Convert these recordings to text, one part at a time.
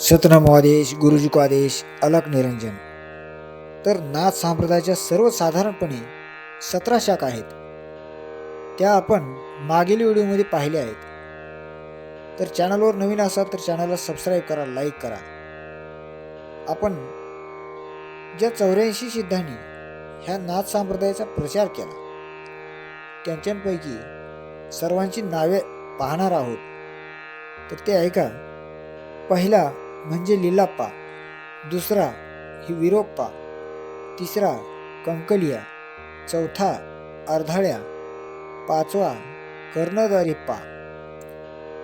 सतनाम आदेश गुरुजी को आदेश अलक निरंजन. तर नाथ संप्रदायाच्या सर्वसाधारणपणे सतरा शाखा आहेत. त्या आपण मागील व्हिडिओमध्ये पाहिल्या आहेत. तर चॅनलवर नवीन असाल तर चॅनलला सबस्क्राईब करा लाईक करा. आपण ज्या चौऱ्याऐंशी सिद्धांनी ह्या नाथ संप्रदायाचा प्रचार केला त्यांच्यापैकी सर्वांची नावे पाहणार आहोत. तर ते ऐका पहिला म्हणजे लिलाप्पा. दुसरा ही विरोप्पा. तिसरा कंकलिया. चौथा अर्धाळ्या. पाचवा कर्णदारिप्पा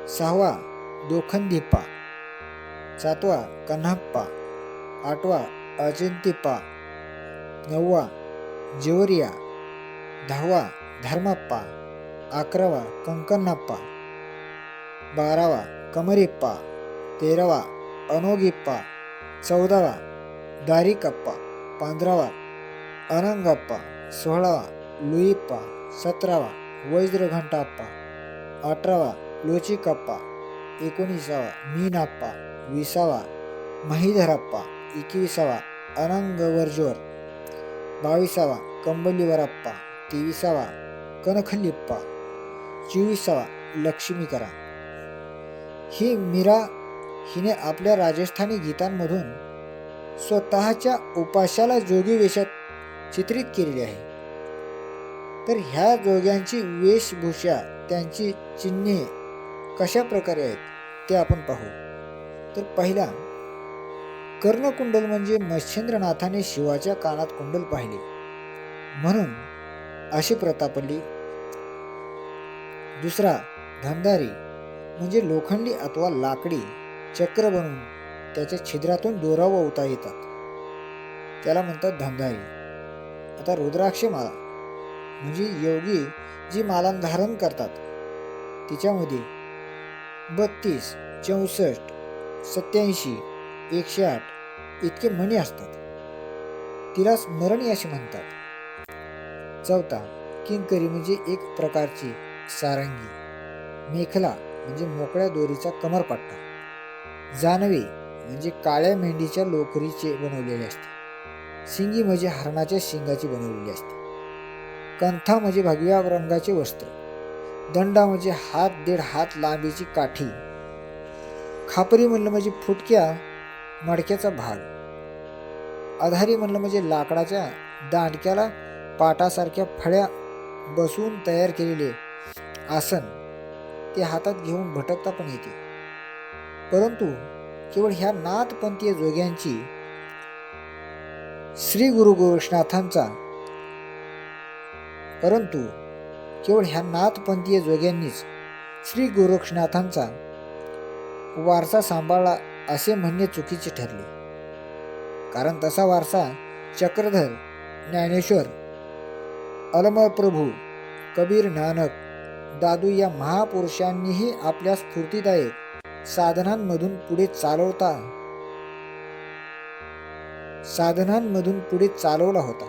सहावा दोखंदीप्पा. सातवा कन्हप्पा. आठवा अजिंतीप्पा. नववा जेवरिया. दहावा धर्मप्पा. अकरावा कंकन्नप्पा बारावा कमरिप्पा. तेरावा अनोगिप्पा चौदावा दारिकप्पा पंधरावा अनंगप्पा सोळावा लुईप्पा सतरावा वज्रघंटाप्पा अठरावा लोचिकप्पा एकोणीसावा मीनाप्पा विसावा महिधरप्पा एकविसावा अनंगवर्जोर बावीसावा कंबलीवरप्पा तेविसावा कनखलिप्पा चोवीसावा लक्ष्मीकरा ही मीरा हिने आपल्या राजस्थानी गीतांमधून स्वतःच्या उपाशाला जोगी वेशात चित्रित केलेली आहे. तर ह्या जोग्यांची वेशभूषा त्यांची चिन्हे कशा प्रकारे आहेत ते आपण पाहू. तर पहिला कर्णकुंडल म्हणजे मच्छिंद्रनाथाने शिवाच्या कानात कुंडल पाहिले. म्हणून अशी प्रथा पडली. दुसरा धंदारी म्हणजे लोखंडी अथवा लाकडी चक्र बनून त्याच्या छिद्रातून दोरा ओवता येतात. त्याला म्हणतात धंदारी आता रुद्राक्ष माला म्हणजे योगी जी माला धारण करतात. तिच्यामध्ये बत्तीस चौसष्ट सत्याऐंशी एकशे आठ इतके मणी असतात. तिला स्मरणी असे म्हणतात. चौथा किंकरी म्हणजे एक प्रकारची सारंगी. मेखला म्हणजे मोकळ्या दोरीचा कमरपट्टा. जानवे म्हणजे काळ्या मेंढीच्या लोकरीचे बनवलेले असते. शिंगी म्हणजे हरणाच्या शिंगाची बनवलेली असते. कंथा म्हणजे भगव्या रंगाचे वस्त्र. दंडा म्हणजे हात दीड हात लांबीची काठी. खापरी म्हणलं म्हणजे फुटक्या मडक्याचा भाग. अधारी म्हणलं म्हणजे लाकडाच्या दांडक्याला पाटासारख्या फळ्या बसवून तयार केलेले आसन. ते हातात घेऊन भटकता पण येते. परंतु केवळ ह्या नाथपंथीय जोग्यांची श्री गुरु गोरक्षनाथांचा परंतु केवळ ह्या नाथपंथीय जोग्यांनीच श्री गोरक्षनाथांचा वारसा सांभाळला असे म्हणणे चुकीचे ठरले. कारण तसा वारसा चक्रधर ज्ञानेश्वर अलमर प्रभू कबीर नानक दादू या महापुरुषांनीही आपल्या स्फूर्तीदायक साधनांमधून पुढे चालवता. साधनांमधून पुढे चालवला होता.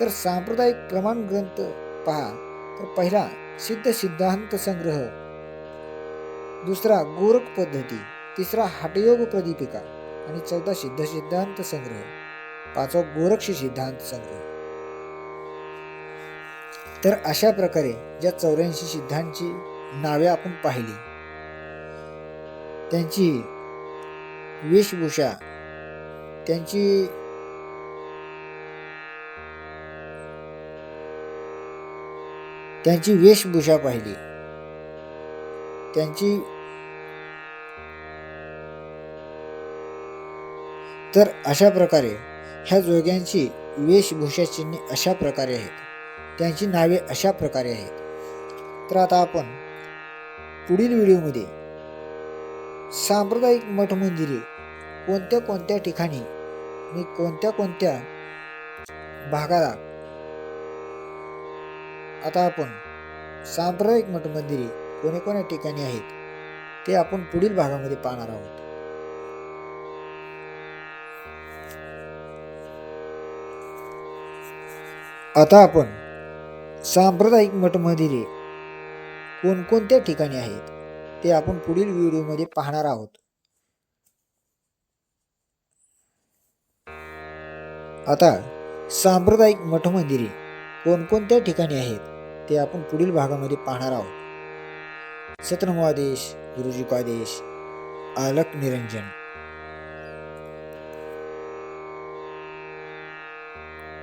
तर सांप्रदायिक प्रमाण ग्रंथ पहा. तर पहिला सिद्ध सिद्धांत संग्रह. दुसरा गोरख पद्धती. तिसरा हटयोग प्रदीपिका. आणि चौथा सिद्ध सिद्धांत संग्रह. पाचवा गोरक्ष सिद्धांत संग्रह. तर अशा प्रकारे ज्या चौऱ्याऐंशी सिद्धांची नावे आपण पाहिली. त्यांची वेशभूषा त्यांची त्यांची वेशभूषा पाहिली. त्यांची तर अशा प्रकारे ह्या जोग्यांची वेशभूषा चिन्हे अशा प्रकारे आहेत. त्यांची नावे अशा प्रकारे आहेत. तर आता आपण पुढील व्हिडिओमध्ये सांप्रदायिक मठ मंदिरे कोणत्या कोणत्या ठिकाणी मी कोणत्या कोणत्या भागाला? आता आपण सांप्रदायिक मठ मंदिरे कोण्या कोण्या ठिकाणी आहेत ते आपण पुढील भागामध्ये पाहणार आहोत. आता आपण सांप्रदायिक मठ मंदिरे कोणकोणत्या ठिकाणी आहेत? ते आपण पुढील व्हिडिओमध्ये पाहणार आहोत. आता सांप्रदायिक मठ मंदिरे कोणकोणत्या ठिकाणी आहेत ते आपण पुढील भागामध्ये पाहणार आहोत. सत्रमुआदेश गुरुजी कादेश आलक निरंजन.